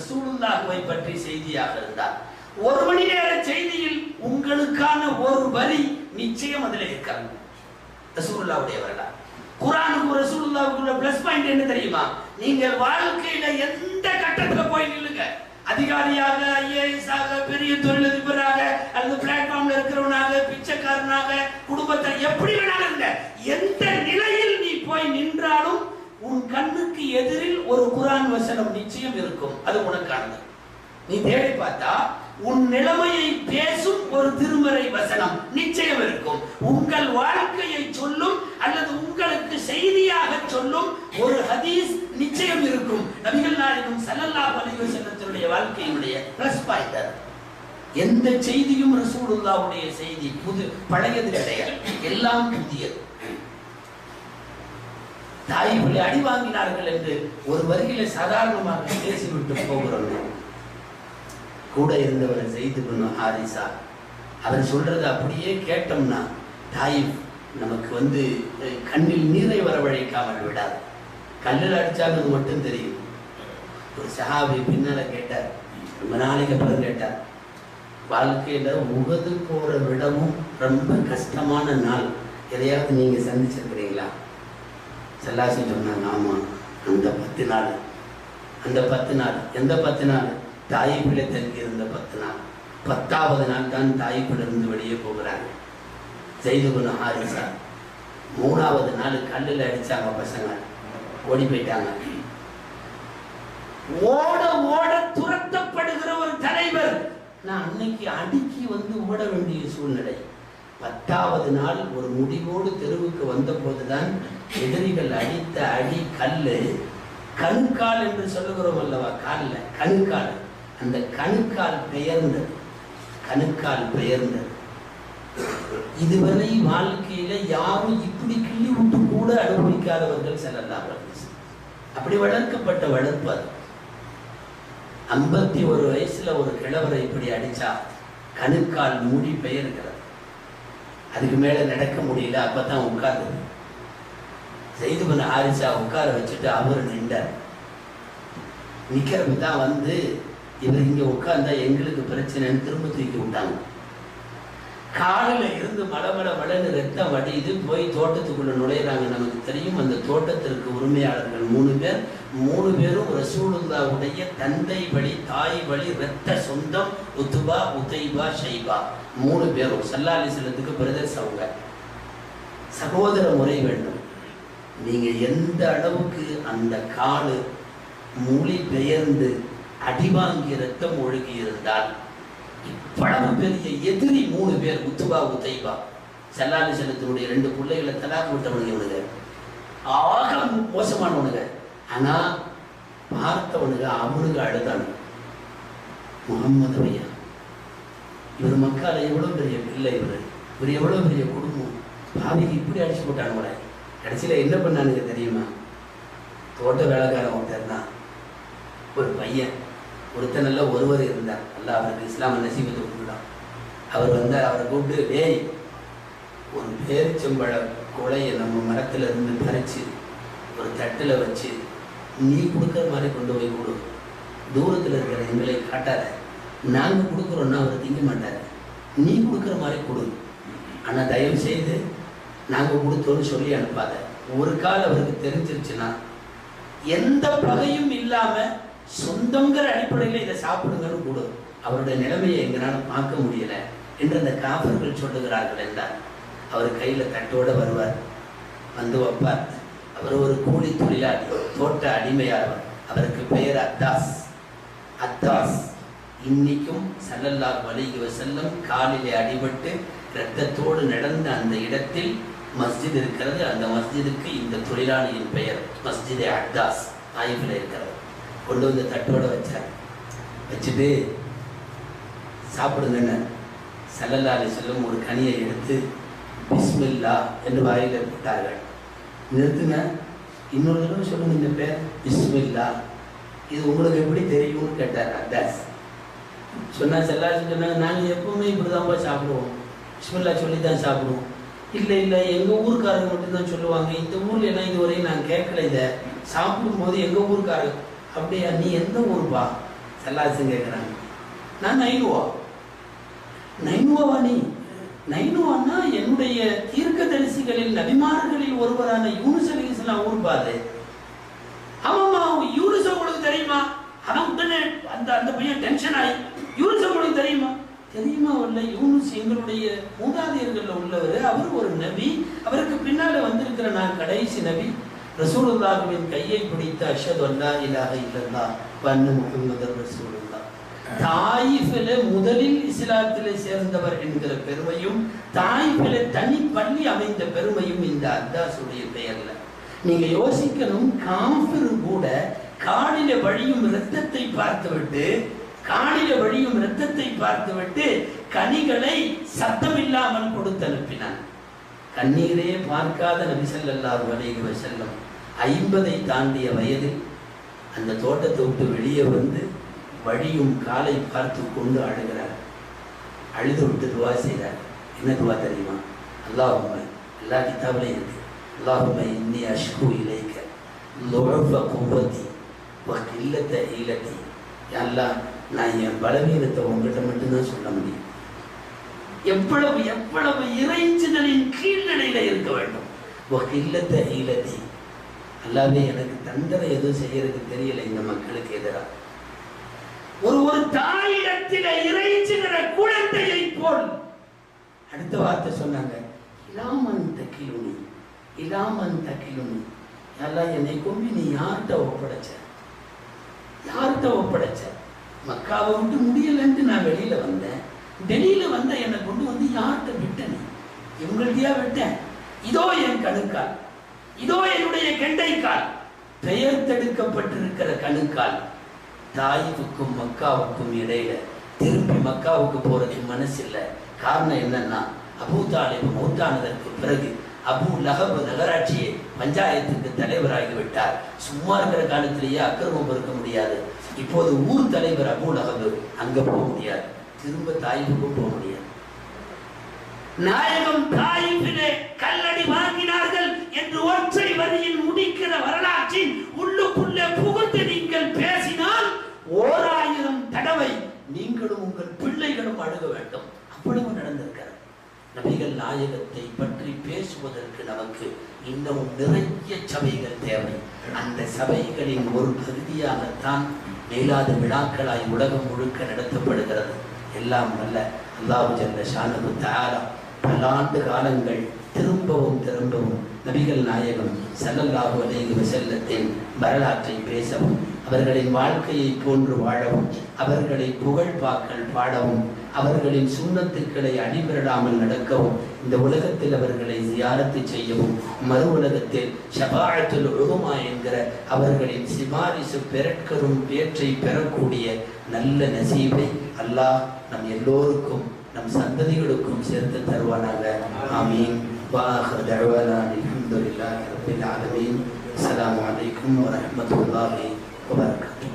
ரசூலுல்லாஹுவை பற்றி செய்தியாக இருந்தால் ஒரு மணி நேர செய்தியில் உங்களுக்கான ஒரு வரி நிச்சயம் அதில் இருக்காங்க. ரசூலுல்லாவுடைய வரலாறு குரானுக்கு ரசூலுல்லாவுக்குள்ள பிளஸ் பாயிண்ட் என்ன தெரியுமா? நீங்கள் வாழ்க்கையில எந்த கட்டத்துல போய் நில்லுங்க. அதிகாரியாக ஐஏஎஸ் ஆக பெரிய தொழிலதிபராக அல்லது பிளாட்ஃபார்ம்ல இருக்கிறவனாக பிச்சைக்காரனாக குடும்பத்தை எப்படி வேணாலும் இருங்க. எந்த நிலையில் நீ போய் நின்றாலும் உன் கண்ணுக்கு எதிரில் ஒரு குரான் வசனம் நிச்சயம் இருக்கும். அது உனக்கானது. நீ தேடி பார்த்தா உன் நிலைமையை பேசும் ஒரு திருமறை வசனம் நிச்சயம் இருக்கும். உங்கள் வாழ்க்கையை சொல்லும் அல்லது உங்களுக்கு செய்தியாக சொல்லும் ஒரு ஹதீஸ் நிச்சயம் இருக்கும். நபிகள் நாயகம் சல்லல்லா அலைஹி வாழ்க்கையினுடைய பிளஸ் பாயிண்டர் எந்த செய்தியும் ரசூலுல்லாவுடைய செய்தி புது பழையது கிடையாது. எல்லாம் புதியது. தாய்களை அடி வாங்கினார்கள் என்று ஒரு வரியில சாதாரணமாக பேசிவிட்டு போகிறோம். கூட இருந்தவரை செய்து பண்ணும் ஹாரிசா அவர் சொல்றது அப்படியே கேட்டோம்னா தாய் நமக்கு வந்து கண்ணில் நீரை வரவழைக்காமல் விடாது. கல்லில் அடிச்சாலும் மட்டும் தெரியும். ஒரு சஹாபி பின்னால கேட்டார் ரொம்ப நாளைக்கு அப்புறம் கேட்டார் வாழ்க்கையில உகது போற விடமும் ரொம்ப கஷ்டமான நாள். எதையாவது நீங்க சந்திச்சிருக்கிறீங்களா? செல்லாசி சொன்னாங்க ஆமாம் அந்த பத்து நாள் அந்த பத்து நாள் எந்த பத்து நாள்? தாயிப்பிள்ளை தங்கி இருந்த பத்து நாள். பத்தாவது நாள் தான் தாயிப்பிலிருந்து வெளியே போகிறாங்க. செய்து கொண்டு ஹாரிசா மூணாவது நாள் கல்லில் அடிச்சாங்க பசங்க. ஓடி போயிட்டாங்க. ஓட ஓட துரத்தப்படுகிற ஒரு தலைவர். நான் அன்னைக்கு அடுக்கி வந்து ஓட வேண்டிய சூழ்நிலை. பத்தாவது நாள் ஒரு முடிவோடு தெருவுக்கு வந்த போதுதான் எதிரிகள் அடித்த அடி கல்லு கணுக்கால் என்று சொல்லுகிறோம் அல்லவா? கால்ல கணுக்கால். அந்த கணுக்கால் பெயர்ந்தது. கணுக்கால் பெயர்ந்தது. இதுவரை வாழ்க்கையில யாரும் இப்படி கிள்ளி விட்டு கூட அனுபவிக்காதவர்கள் செல்லலாம் அப்படி வளர்க்கப்பட்ட வளர்ப்பு அது. ஐம்பத்தி ஒரு வயசுல ஒரு கிழவரை இப்படி அடிச்சா கணுக்கால் மூடி பெயர்கிறது. அதுக்கு மேல நடக்க முடியல அப்பதான் உட்கார்ந்தது. செய்து பண்ண உட்கார வச்சுட்டு அவர் நின்றார். நிற்கிறப்ப தான் வந்து இவர் இங்க உட்கார்ந்தா எங்களுக்கு பிரச்சனைன்னு திரும்ப தூக்கி விட்டாங்க. காலில் இருந்து மடமட மடன்னு ரத்தம் வடியுது போய் தோட்டத்துக்குள்ள நுழையிறாங்க. நமக்கு தெரியும் அந்த தோட்டத்திற்கு உரிமையாளர்கள் மூணு பேர். மூணு பேரும் ரசூலுல்லாவுடைய தந்தை வழி தாய் வழி ரத்த சொந்தம் உத்துபா உதைபா ஷைபா. மூணு பேரும் சல்லாலிசலத்துக்கு பிரதர்ஸ் அவங்க. சகோதர முறை வேண்டும். நீங்கள் எந்த அளவுக்கு அந்த காடு மொழி பெயர்ந்து அடிவாங்கி ரத்தம் ஒழுகி இருந்தால் இவ்வளவு பெரிய எதிரி மூணு பேர் உத்துபா உத்தைபா செல்லாலி செல்லத்தினுடைய ரெண்டு பிள்ளைகளை தலாக்கு விட்டவனுங்க இவனுங்க. ஆக மோசமானவனுங்க. ஆனா பார்த்தவனுங்க அவனுங்க அழுதானு. முகம்மது ஐயா இவர் மக்கால எவ்வளவு பெரிய பிள்ளை இவர்? இவர் எவ்வளவு பெரிய குடும்பம்? பாவிக்கு இப்படி அடிச்சு போட்டானுங்களே. கடைசியில் என்ன பண்ணானுங்க தெரியுமா? தோட்ட வேலைக்காரன் ஒருத்தர் தான் ஒரு பையன். ஒருத்தன் ஒருவர் இருந்தார். நல்லா அவருக்கு இஸ்லாம நசீபத்தை கொடுத்தான் அவர் வந்தார் அவரை கூப்பிட்டு டேய் ஒரு பேரிச்சம்பழ கொலையை நம்ம மரத்தில் இருந்து பறிச்சு ஒரு தட்டில் வச்சு நீ கொடுக்குற மாதிரி கொண்டு போய் கொடு. தூரத்தில் இருக்கிற எங்களை காட்டாத. நாங்கள் கொடுக்குறோன்னா அவர் திங்க மாட்டார். நீ கொடுக்குற மாதிரி கொடு. ஆனால் தயவு செய்து நாங்க கொடுத்தோன்னு சொல்லி அனுப்பாத. ஒரு கால் அவருக்கு தெரிஞ்சிருச்சுன்னா எந்த பகையும் இல்லாம சொந்தங்கிற அடிப்படையில் இதை சாப்பிடுங்கன்னு கொடு அவருடைய நிலைமையை எங்களால் பார்க்க முடியலை என்று அந்த காப்பர்கள் சொல்லுகிறார்கள் என்றார். அவர் கையில தட்டோட வருவார். வந்து வைப்பார். அவர் ஒரு கூலி தொழிலாளி தோட்ட அடிமையாளர் அவருக்கு பெயர் அத்தாஸ். அத்தாஸ் இன்னைக்கும் செல்லல்லா அலைஹி செல்லும் காலிலே அடிபட்டு இரத்தத்தோடு நடந்த அந்த இடத்தில் மஸ்ஜித் இருக்கிறது. அந்த மஸ்ஜிதுக்கு இந்த தொழிலாளியின் பெயர் மஸ்ஜித் அட்டாஸ் ஆய்வில் இருக்கிறது. கொண்டு வந்து தட்டோட வச்சார். வச்சுட்டு சாப்பிடுங்கன்னு சல்லல்லாலி செல்லும் ஒரு கனியை எடுத்து பிஸ்மில்லா என்று வாயில போட்டார்கள். நிறுத்துங்க. இன்னொரு தடவை சொல்லுங்க இந்த பேர் பிஸ்மில்லா. இது உங்களுக்கு எப்படி தெரியும்னு கேட்டார் அட்டாஸ் சொன்னால் செல்லாசி சொன்னாங்க நாங்கள் எப்பவுமே இப்படி தான் போய் சாப்பிடுவோம். பிஸ்மில்லா சொல்லி தான் சாப்பிடுவோம். இல்லை இல்லை எங்கள் ஊருக்காரங்க மட்டும்தான் சொல்லுவாங்க. இந்த ஊரில் எல்லாம் இதுவரையும் நான் கேட்கல இதை. சாப்பிடும்போது எங்கள் ஊருக்காரங்க அப்படியா நீ எந்த ஊருப்பா? சல்லாசன் கேட்குறாங்க. நான் நைனுவா. நைனுவாவா நீ? நைனுவான்னா என்னுடைய தீர்க்க தரிசிகளில் நபிமார்களில் ஒருவரான யூனுஸ் அலி இஸ்லாம் ஊர்பாது ஆமாம்மா யூனுஸ் உங்களுக்கு தெரியுமா? அவன் உடனே அந்த அந்த பையன் டென்ஷன் ஆகி யூனுஸ் உங்களுக்கு தெரியுமா? தெரியுமா இல்ல யூனுஸ் எங்களுடைய மூதாதையர்கள்ல உள்ளவர் அவர் ஒரு நபி. அவருக்கு பின்னால வந்திருக்கிற நான் கடைசி நபி. ரசூலுல்லாஹுவின் கையை பிடித்த அஷத் அல்லா இல்லாத இல்லல்லா பன்னு முகமது ரசூலுல்லா தாயிஃபில முதலில் இஸ்லாத்திலே சேர்ந்தவர் என்கிற பெருமையும் தாயிஃபில தனி பள்ளி அமைந்த பெருமையும் இந்த அத்தாசுடைய பெயர்ல. நீங்க யோசிக்கணும் காஃபிர் கூட காலில வழியும் இரத்தத்தை பார்த்துவிட்டு காணில வழியும் இரத்தத்தை பார்த்துவிட்டு கனிகளை சத்தமில்லாமல் கொடுத்து அனுப்பினான். கண்ணீரே பார்க்காத நபி ஸல்லல்லாஹு அலைஹி வஸல்லம் ஐம்பதை தாண்டிய வயதில் அந்த தோட்டத்தை விட்டு வெளியே வந்து வழியும் காலை பார்த்து கொண்டு அழுகிறார். அழுது விட்டு துவா செய்கிறார் என்ன துவா தெரியுமா? அல்லாஹும்ம எல்லா கிதாபிலையும் இருக்கு. அல்லாஹும்ம இன்னி அஷ்கு இலைக்க லொழப்ப குவத்தி வ இல்லத்தை இலத்தி எல்லாம் நான் என் பலவீனத்தை உங்ககிட்ட மட்டும்தான் சொல்ல முடியும். எவ்வளவு எவ்வளவு இறைஞ்சுதலின் கீழ்நிலையில இருக்க வேண்டும். வ இல்லத்தை ஈலத்தி அல்லாவே எனக்கு தந்தரை எதுவும் செய்யறதுக்கு தெரியல இந்த மக்களுக்கு எதிராக ஒரு ஒரு தாயிடத்தில இறைஞ்சுகிற குழந்தையை போல். அடுத்த வார்த்தை சொன்னாங்க இலாமன் தக்கிலுனி இலாமன் தக்கிலுனி எல்லாம் என்னை கொம்பி நீ யார்கிட்ட ஒப்படைச்ச? யார்கிட்ட ஒப்படைச்ச? மக்காவை விட்டு முடியலன்ட்டு நான் வெளியில் வந்தேன். டெல்லியில வந்த என்னை கொண்டு வந்து யார்கிட்ட விட்டேன் நீ? இவங்கள்ட்டயா விட்டேன் இதோ என் கணுக்கால். இதோ என்னுடைய கெண்டைக்கால். பெயர் தடுக்கப்பட்டிருக்கிற கணுக்கால். தாயிவுக்கும் மக்காவுக்கும் இடையில திரும்பி மக்காவுக்கு போறதுக்கு மனசு இல்லை காரணம் என்னன்னா அபூ தாலிப் மௌத்தானதற்கு பிறகு அபு லஹப் நகராட்சியை பஞ்சாயத்துக்கு தலைவராகிவிட்டார் சும்மா இருக்கிற காலத்திலேயே அக்கிரமம் இருக்க முடியாது. இப்போது ஊர் தலைவர் அபு லஹப் அங்க போக முடியாது. திரும்ப தாயிவுக்கும் போக முடியாது. நாயகம் தாயிப்பிலே கல்லடி வாங்கினார்கள் என்று ஒற்றை வரியில் முடிக்கிற வரலாற்றின் உள்ளுக்குள்ளே புகுந்து நீ நாயகத்தை பற்றி பேசுவதற்கு நமக்கு இன்னமும் நிறைய சபைகள் தேவை. அந்த சபைகளின் ஒரு பகுதியாகத்தான் மேலாத விழாக்களாய் உலகம் முழுக்க நடத்தப்படுகிறது. எல்லாம் நல்ல அல்லாஹு ஜல்ல ஷானு தாரா பல ஆண்டு காலங்கள் திரும்பவும் திரும்பவும் நபிகள் நாயகம் செல்லல்லாஹு அலைஹி வஸல்லத்தின் வரலாற்றை பேசவும் அவர்களின் வாழ்க்கையை போன்று வாழவும் அவர்களை புகழ்பாக்கள் பாடவும் அவர்களின் சுண்ணத்துக்களை அடிபெறாமல் நடக்கவும் இந்த உலகத்தில் அவர்களை ஜியாரத்து செய்யவும் மறு உலகத்தில் ஷபாஅத்துல் உலுமா என்கிற அவர்களின் சிபாரிசு பெறக்கரும் பேற்றை பெறக்கூடிய நல்ல நசீபை அல்லாஹ் நம் எல்லோருக்கும் நம் சந்ததிகளுக்கும் சேர்த்து தருவானாக. ஆமீன். வாஹர் தஅவானா அல்ஹம்துலில்லாஹி ரப்பில் Black.